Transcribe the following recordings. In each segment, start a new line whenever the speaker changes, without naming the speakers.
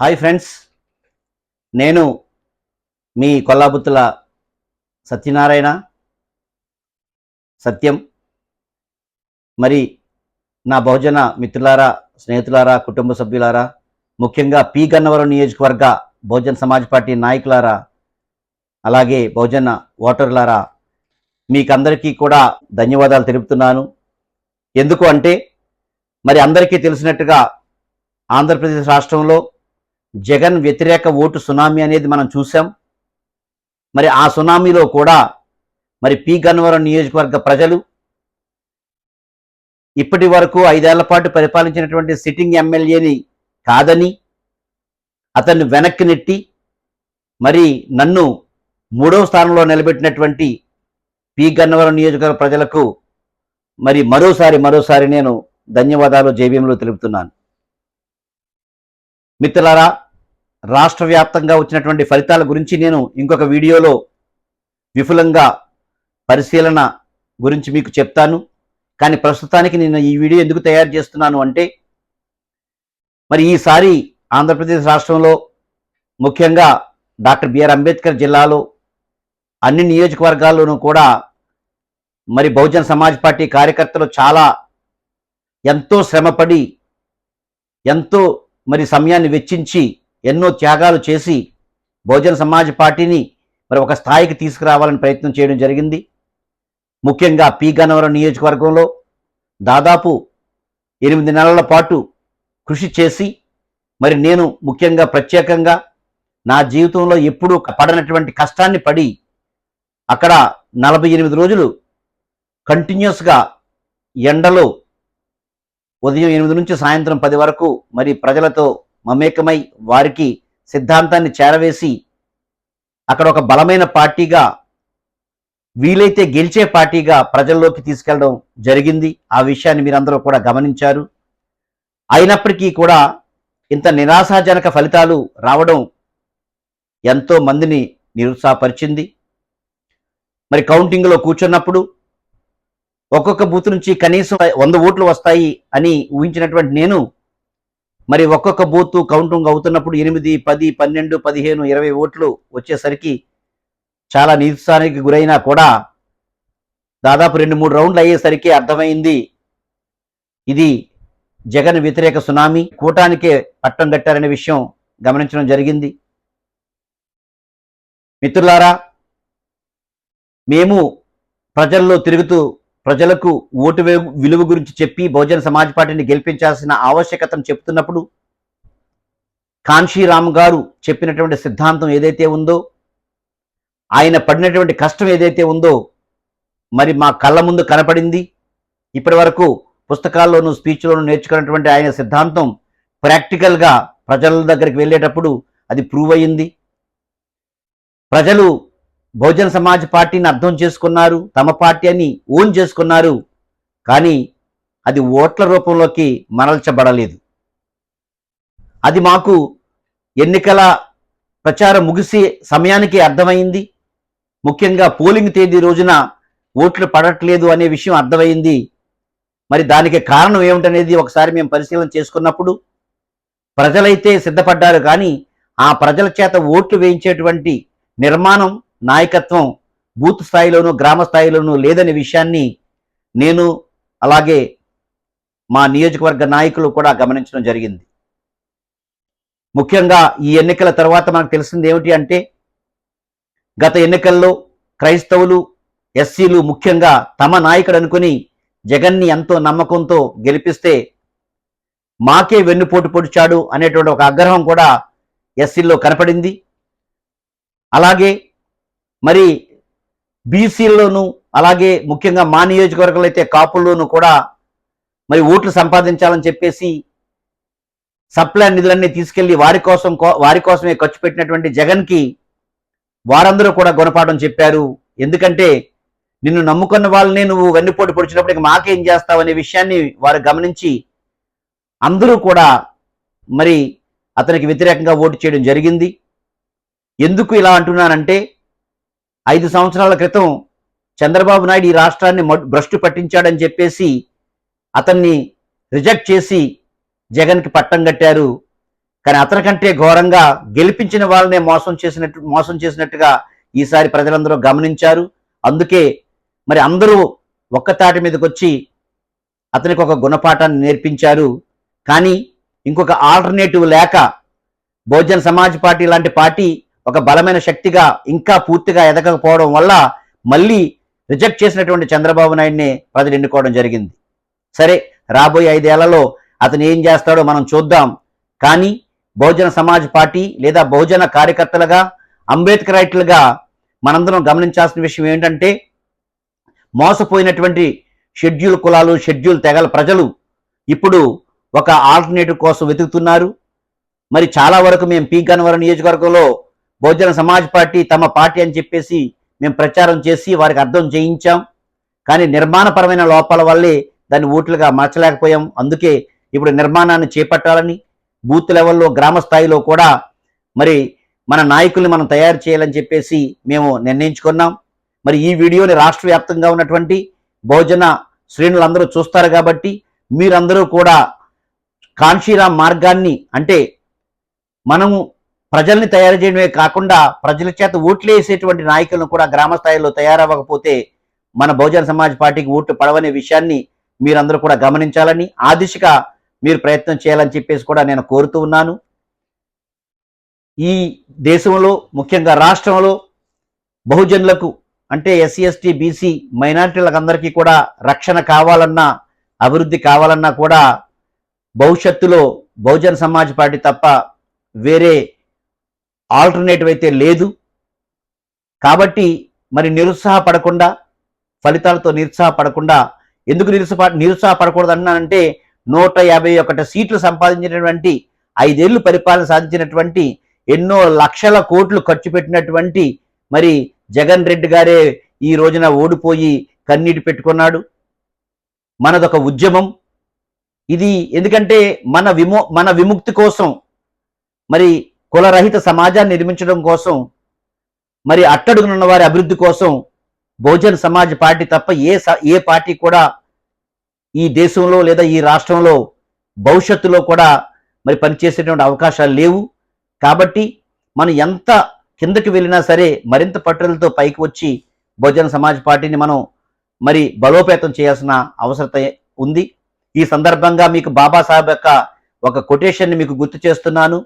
Hi friends నేను మీ కొల్లాబుత్తుల సత్యనారాయణ. సత్యం. మరి నా బహుజన మిత్రులారా స్నేహితులారా కుటుంబ సభ్యులారా ముఖ్యంగా పి. గన్నవరం నియోజకవర్గ బహుజన సమాజ్ పార్టీ నాయకులారా అలాగే బహుజన ఓటర్లారా మీకందరికీ కూడా ధన్యవాదాలు తెలుపుతున్నాను. ఎందుకు అంటే మరి అందరికీ తెలిసినట్టుగా ఆంధ్రప్రదేశ్ రాష్ట్రంలో జగన్ వ్యతిరేక ఓటు సునామీ అనేది మనం చూసాం మరి ఆ సునామీలో కూడా మరి పి గన్నవరం నియోజకవర్గ ప్రజలు ఇప్పటి వరకు ఐదేళ్ళ పాటు పరిపాలించినటువంటి సిట్టింగ్ ఎమ్మెల్యేని కాదని అతన్ని వెనక్కి నెట్టి మరి నన్ను మూడవ స్థానంలో నిలబెట్టినటువంటి పి గన్నవరం నియోజకవర్గ ప్రజలకు మరి మరోసారి మరోసారి నేను ధన్యవాదాలు జేబీఎంలో తెలుపుతున్నాను. మిత్రులారా రాష్ట్ర వ్యాప్తంగా వచ్చినటువంటి ఫలితాల గురించి నేను ఇంకొక వీడియోలో విపులంగా పరిశీలన గురించి మీకు చెప్తాను. కానీ ప్రస్తుతానికి నేను ఈ వీడియో ఎందుకు తయారు చేస్తున్నాను అంటే మరి ఈసారి ఆంధ్రప్రదేశ్ రాష్ట్రంలో ముఖ్యంగా డాక్టర్ బిఆర్ అంబేద్కర్ జిల్లాలో అన్ని నియోజకవర్గాల్లోనూ కూడా మరి బహుజన సమాజ్ పార్టీ కార్యకర్తలు చాలా ఎంతో శ్రమపడి ఎంతో మరి సమయాన్ని వెచ్చించి ఎన్నో త్యాగాలు చేసి బహుజన సమాజ్ పార్టీని మరి ఒక స్థాయికి తీసుకురావాలని ప్రయత్నం చేయడం జరిగింది. ముఖ్యంగా పి గన్నవరం నియోజకవర్గంలో దాదాపు ఎనిమిది నెలల పాటు కృషి చేసి మరి నేను ముఖ్యంగా ప్రత్యేకంగా నా జీవితంలో ఎప్పుడూ పడనటువంటి కష్టాన్ని పడి అక్కడ నలభై ఎనిమిది రోజులు కంటిన్యూస్గా ఎండలో ఉదయం ఎనిమిది నుంచి సాయంత్రం పది వరకు మరి ప్రజలతో మమేకమై వారికి సిద్ధాంతాన్ని చేరవేసి అక్కడ ఒక బలమైన పార్టీగా వీలైతే గెలిచే పార్టీగా ప్రజల్లోకి తీసుకెళ్ళడం జరిగింది. ఆ విషయాన్ని మీరందరూ కూడా గమనించారు. అయినప్పటికీ కూడా ఇంత నిరాశాజనక ఫలితాలు రావడం ఎంతో మందిని నిరుత్సాహపరిచింది. మరి కౌంటింగ్లో కూర్చున్నప్పుడు ఒక్కొక్క బూత్ నుంచి కనీసం వంద ఓట్లు వస్తాయి అని ఊహించినటువంటి నేను మరి ఒక్కొక్క బూత్ కౌంటింగ్ అవుతున్నప్పుడు ఎనిమిది పది పన్నెండు పదిహేను ఇరవై ఓట్లు వచ్చేసరికి చాలా నిరుత్సాహానికి గురైనా కూడా దాదాపు రెండు మూడు రౌండ్లు అయ్యేసరికి అర్థమైంది. ఇది జగన్ వ్యతిరేక సునామీ. కూటానికే పట్టం కట్టారనే విషయం గమనించడం జరిగింది. మిత్రులారా మేము ప్రజల్లో తిరుగుతూ ప్రజలకు ఓటు విలువ గురించి చెప్పి బహుజన సమాజ్ పార్టీని గెలిపించాల్సిన ఆవశ్యకతను చెప్తున్నప్పుడు కాన్షీరామ్ గారు చెప్పినటువంటి సిద్ధాంతం ఏదైతే ఉందో ఆయన పడినటువంటి కష్టం ఏదైతే ఉందో మరి మా కళ్ళ ముందు కనపడింది. ఇప్పటి వరకు పుస్తకాల్లోనూ స్పీచ్లోనూ నేర్చుకున్నటువంటి ఆయన సిద్ధాంతం ప్రాక్టికల్గా ప్రజల దగ్గరికి వెళ్ళేటప్పుడు అది ప్రూవ్ అయ్యింది. ప్రజలు బహుజన సమాజ్ పార్టీని అర్థం చేసుకున్నారు తమ పార్టీ అని ఓన్ చేసుకున్నారు కానీ అది ఓట్ల రూపంలోకి మరల్చబడలేదు. అది మాకు ఎన్నికల ప్రచారం ముగిసే సమయానికి అర్థమైంది. ముఖ్యంగా పోలింగ్ తేదీ రోజున ఓట్లు పడట్లేదు అనే విషయం అర్థమైంది. మరి దానికి కారణం ఏమిటనేది ఒకసారి మేము పరిశీలన చేసుకున్నప్పుడు ప్రజలైతే సిద్ధపడ్డారు కానీ ఆ ప్రజల చేత ఓట్లు వేయించేటువంటి నిర్మాణం నాయకత్వం బూత్ స్థాయిలోనూ గ్రామ స్థాయిలోనూ లేదనే విషయాన్ని నేను అలాగే మా నియోజకవర్గ నాయకులు కూడా గమనించడం జరిగింది. ముఖ్యంగా ఈ ఎన్నికల తర్వాత మనకు తెలిసింది ఏమిటి అంటే గత ఎన్నికల్లో క్రైస్తవులు ఎస్సీలు ముఖ్యంగా తమ నాయకుడు అనుకుని జగన్ని ఎంతో నమ్మకంతో గెలిపిస్తే మాకే వెన్నుపోటు పొడిచాడు అనేటువంటి ఒక ఆగ్రహం కూడా ఎస్సీల్లో కనపడింది. అలాగే మరి బీసీల్లోనూ అలాగే ముఖ్యంగా మా నియోజకవర్గంలో అయితే కాపుల్లోనూ కూడా మరి ఓట్లు సంపాదించాలని చెప్పేసి సప్లై నిధులన్నీ తీసుకెళ్ళి వారి కోసం వారి కోసమే ఖర్చు పెట్టినటువంటి జగన్కి వారందరూ కూడా గుణపాఠం చెప్పారు. ఎందుకంటే నిన్ను నమ్ముకున్న వాళ్ళని నువ్వు వెన్నుపోటు పొడిచినప్పుడు ఇక మాకేం చేస్తావు అనే విషయాన్ని వారు గమనించి అందరూ కూడా మరి అతనికి వ్యతిరేకంగా ఓటు చేయడం జరిగింది. ఎందుకు ఇలా అంటున్నానంటే ఐదు సంవత్సరాల క్రితం చంద్రబాబు నాయుడు ఈ రాష్ట్రాన్ని భ్రష్టు పట్టించాడని చెప్పేసి అతన్ని రిజెక్ట్ చేసి జగన్కి పట్టం కట్టారు. కానీ అతనికంటే ఘోరంగా గెలిపించిన వాళ్ళనే మోసం చేసినట్టు మోసం చేసినట్టుగా ఈసారి ప్రజలందరూ గమనించారు. అందుకే మరి అందరూ ఒక్కతాటి మీదకి వచ్చి అతనికి ఒక గుణపాఠాన్ని నేర్పించారు. కానీ ఇంకొక ఆల్టర్నేటివ్ లేక బహుజన్ సమాజ్ పార్టీ లాంటి పార్టీ ఒక బలమైన శక్తిగా ఇంకా పూర్తిగా ఎదగకపోవడం వల్ల మళ్ళీ రిజెక్ట్ చేసినటువంటి చంద్రబాబు నాయుడిని ప్రజలు ఎన్నుకోవడం జరిగింది. సరే రాబోయే ఐదేళ్ళలో అతను ఏం చేస్తాడో మనం చూద్దాం. కానీ బహుజన సమాజ్ పార్టీ లేదా బహుజన కార్యకర్తలుగా అంబేద్కరైట్లుగా మనందరం గమనించాల్సిన విషయం ఏంటంటే మోసపోయినటువంటి షెడ్యూల్ కులాలు షెడ్యూల్ తెగల ప్రజలు ఇప్పుడు ఒక ఆల్టర్నేటివ్ కోసం వెతుకుతున్నారు. మరి చాలా వరకు మేము పీ గన్నవరం నియోజకవర్గంలో బహుజన సమాజ్ పార్టీ తమ పార్టీ అని చెప్పేసి మేము ప్రచారం చేసి వారికి అర్థం చేయించాం. కానీ నిర్మాణపరమైన లోపాల వల్లే దాన్ని ఓట్లుగా మార్చలేకపోయాం. అందుకే ఇప్పుడు నిర్మాణాన్ని చేపట్టాలని బూత్ లెవెల్లో గ్రామ స్థాయిలో కూడా మరి మన నాయకుల్ని మనం తయారు చేయాలని చెప్పేసి మేము నిర్ణయించుకున్నాం. మరి ఈ వీడియోని రాష్ట్ర వ్యాప్తంగా ఉన్నటువంటి బహుజన శ్రేణులందరూ చూస్తారు కాబట్టి మీరందరూ కూడా కాన్షీరామ్ మార్గాన్ని అంటే మనము ప్రజల్ని తయారు చేయడమే కాకుండా ప్రజల చేత ఓట్లు వేసేటువంటి నాయకులను కూడా గ్రామ స్థాయిలో తయారవ్వకపోతే మన బహుజన సమాజ్ పార్టీకి ఓట్లు పడవనే విషయాన్ని మీరందరూ కూడా గమనించాలని ఆ దిశగా మీరు ప్రయత్నం చేయాలని చెప్పేసి కూడా నేను కోరుతూ ఉన్నాను. ఈ దేశంలో ముఖ్యంగా రాష్ట్రంలో బహుజనులకు అంటే ఎస్సీ ఎస్టీ బీసీ మైనారిటీలకు అందరికీ కూడా రక్షణ కావాలన్నా అభివృద్ధి కావాలన్నా కూడా భవిష్యత్తులో బహుజన్ సమాజ్ పార్టీ తప్ప వేరే ఆల్టర్నేటివ్ అయితే లేదు. కాబట్టి మరి నిరుత్సాహపడకుండా ఫలితాలతో నిరుత్సాహపడకుండా ఎందుకు నిరుత్సాహ నిరుత్సాహపడకూడదన్నానంటే నూట యాభై ఒకటి సీట్లు సంపాదించినటువంటి ఐదేళ్ళు పరిపాలన సాధించినటువంటి ఎన్నో లక్షల కోట్లు ఖర్చు పెట్టినటువంటి మరి జగన్ రెడ్డి గారే ఈ రోజున ఓడిపోయి కన్నీటి పెట్టుకున్నాడు. మనదొక ఉద్యమం. ఇది ఎందుకంటే మన విమో మన విముక్తి కోసం మరి కులరహిత సమాజాన్ని నిర్మించడం కోసం మరి అట్టడుగునున్న వారి అభివృద్ధి కోసం బహుజన్ సమాజ్ పార్టీ తప్ప ఏ ఏ పార్టీ కూడా ఈ దేశంలో లేదా ఈ రాష్ట్రంలో భవిష్యత్తులో కూడా మరి పనిచేసేటువంటి అవకాశాలు లేవు. కాబట్టి మనం ఎంత కిందకి వెళ్ళినా సరే మరింత పట్టుదలతో పైకి వచ్చి బహుజన సమాజ్ పార్టీని మనం మరి బలోపేతం చేయాల్సిన అవసరత ఉంది. ఈ సందర్భంగా మీకు బాబాసాహెబ్ యొక్క ఒక కొటేషన్ని మీకు గుర్తు చేస్తున్నాను.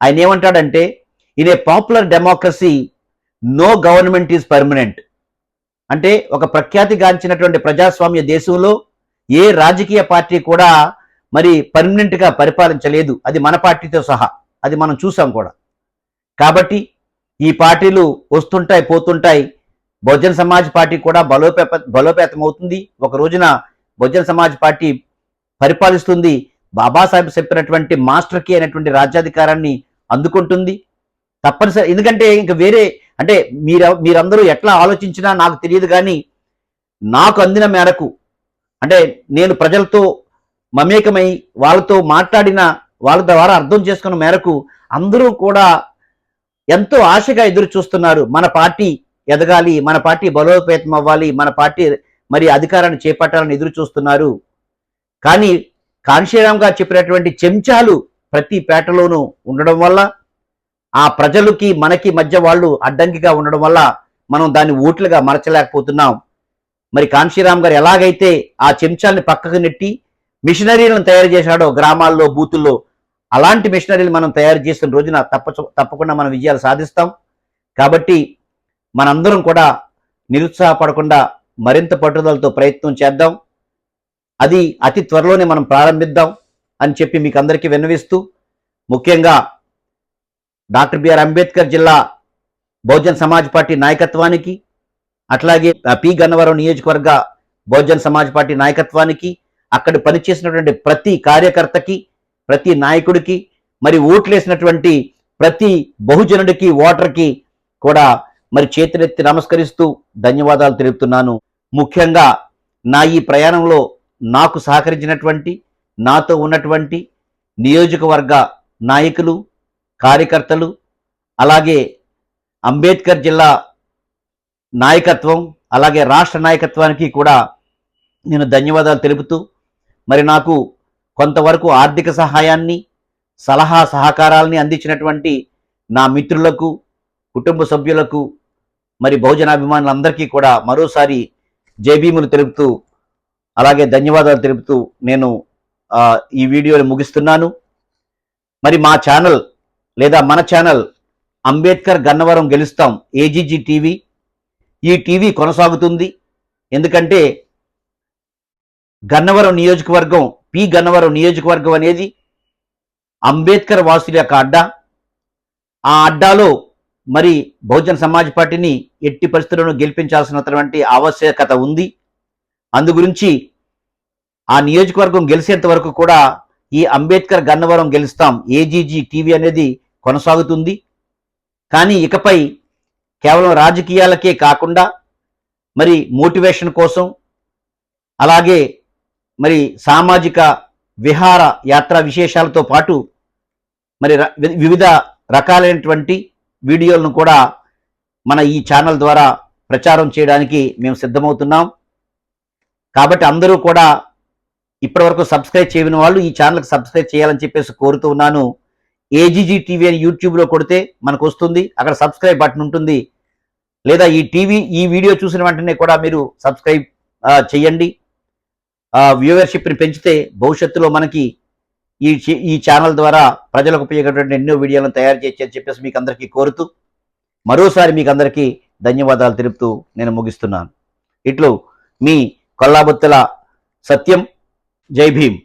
ఆయన ఏమంటాడంటే in a popular democracy no government is permanent. అంటే ఒక ప్రఖ్యాతిగాంచినటువంటి ప్రజాస్వామ్య దేశంలో ఏ రాజకీయ పార్టీ కూడా మరి పర్మనెంట్గా పరిపాలించలేదు. అది మన పార్టీతో సహా అది మనం చూసాం కూడా. కాబట్టి ఈ పార్టీలు వస్తుంటాయి పోతుంటాయి. బహుజన సమాజ్ పార్టీ కూడా బలోపేత బలోపేతం అవుతుంది ఒక రోజున బహుజన సమాజ్ పార్టీ పరిపాలిస్తుంది. బాబాసాహెబ్ చెప్పినటువంటి మాస్టర్కి అనేటువంటి అయినటువంటి రాజ్యాధికారాన్ని అందుకుంటుంది. తప్పనిసరి ఎందుకంటే ఇంక వేరే అంటే మీరు మీరందరూ ఎట్లా ఆలోచించినా నాకు తెలియదు కానీ నాకు అందిన మేరకు అంటే నేను ప్రజలతో మమేకమై వాళ్ళతో మాట్లాడిన వాళ్ళ ద్వారా అర్థం చేసుకున్న మేరకు అందరూ కూడా ఎంతో ఆశగా ఎదురు చూస్తున్నారు. మన పార్టీ ఎదగాలి మన పార్టీ బలోపేతం అవ్వాలి మన పార్టీ మరి అధికారాన్ని చేపట్టాలని ఎదురు చూస్తున్నారు. కానీ కాన్షీరామ్ గారు చెప్పినటువంటి చెంచాలు ప్రతి పేటలోనూ ఉండడం వల్ల ఆ ప్రజలకి మనకి మధ్య వాళ్ళు అడ్డంకిగా ఉండడం వల్ల మనం దాన్ని ఓట్లుగా మరచలేకపోతున్నాం. మరి కాన్షీరామ్ గారు ఎలాగైతే ఆ చెంచాల్ని పక్కకు నెట్టి మిషనరీలను తయారు చేశాడో గ్రామాల్లో బూతుల్లో అలాంటి మిషనరీలు మనం తయారు చేసిన రోజున తప్ప తప్పకుండా మనం విజయాలు సాధిస్తాం. కాబట్టి మనందరం కూడా నిరుత్సాహపడకుండా మరింత పట్టుదలతో ప్రయత్నం చేద్దాం. అది అతి త్వరలోనే మనం ప్రారంభిద్దాం. అని చెప్పి మీకు అందరికీ విన్నవిస్తూ ముఖ్యంగా డాక్టర్ బిఆర్ అంబేద్కర్ జిల్లా బహుజన్ సమాజ్ పార్టీ నాయకత్వానికి అట్లాగే పి గన్నవరం నియోజకవర్గ బహుజన్ సమాజ్ పార్టీ నాయకత్వానికి అక్కడ పనిచేసినటువంటి ప్రతి కార్యకర్తకి ప్రతి నాయకుడికి మరి ఓట్లేసినటువంటి ప్రతి బహుజనుడికి ఓటర్కి కూడా మరి చేతులెత్తి నమస్కరిస్తూ ధన్యవాదాలు తెలుపుతున్నాను. ముఖ్యంగా నా ఈ ప్రయాణంలో నాకు సహకరించినటువంటి నాతో ఉన్నటువంటి నియోజకవర్గ నాయకులు కార్యకర్తలు అలాగే అంబేద్కర్ జిల్లా నాయకత్వం అలాగే రాష్ట్ర నాయకత్వానికి కూడా నేను ధన్యవాదాలు తెలుపుతూ మరి నాకు కొంతవరకు ఆర్థిక సహాయాన్ని సలహా సహకారాలని అందించినటువంటి నా మిత్రులకు కుటుంబ సభ్యులకు మరి బహుజనాభిమానులందరికీ కూడా మరోసారి జైభీములు తెలుపుతూ అలాగే ధన్యవాదాలు తెలుపుతూ నేను ఈ వీడియోని ముగిస్తున్నాను. మరి మా ఛానల్ లేదా మన ఛానల్ అంబేద్కర్ గన్నవరం గెలుస్తాం ఏజీజీ టీవీ ఈ టీవీ కొనసాగుతుంది. ఎందుకంటే గన్నవరం నియోజకవర్గం పి గన్నవరం నియోజకవర్గం అనేది అంబేద్కర్ వాసుల యొక్క అడ్డా. ఆ అడ్డాలో మరి బహుజన సమాజ్ పార్టీని ఎట్టి పరిస్థితులను గెలిపించాల్సినటువంటి ఆవశ్యకత ఉంది. అందు గురించి ఆ నియోజకవర్గం గెలిచేంత వరకు కూడా ఈ అంబేద్కర్ గన్నవరం గెలుస్తాం ఏజీజీ టీవీ అనేది కొనసాగుతుంది. కానీ ఇకపై కేవలం రాజకీయాలకే కాకుండా మరి మోటివేషన్ కోసం అలాగే మరి సామాజిక విహార యాత్రా విశేషాలతో పాటు మరి ర- వి- వివిధ రకాలైనటువంటి వీడియోలను కూడా మన ఈ ఛానల్ ద్వారా ప్రచారం చేయడానికి మేము సిద్ధమవుతున్నాం. కాబట్టి అందరూ కూడా ఇప్పటివరకు సబ్స్క్రైబ్ చేయని వాళ్ళు ఈ ఛానల్కి సబ్స్క్రైబ్ చేయాలని చెప్పేసి కోరుతూ ఉన్నాను. ఏజీజీ టీవీ అని యూట్యూబ్లో కొడితే మనకు వస్తుంది. అక్కడ సబ్స్క్రైబ్ బటన్ ఉంటుంది. లేదా ఈ టీవీ ఈ వీడియో చూసిన వెంటనే కూడా మీరు సబ్స్క్రైబ్ చేయండి. వ్యూవర్షిప్ని పెంచితే భవిష్యత్తులో మనకి ఈ ఈ ఛానల్ ద్వారా ప్రజలకు ఉపయోగపడేటువంటి ఎన్నో వీడియోలను తయారు చేయొచ్చని చెప్పేసి మీకు అందరికీ కోరుతూ మరోసారి మీకు అందరికీ ధన్యవాదాలు తెలుపుతూ నేను ముగిస్తున్నాను. ఇట్లు మీ కొల్లాబొత్తుల సత్యం जय भीम।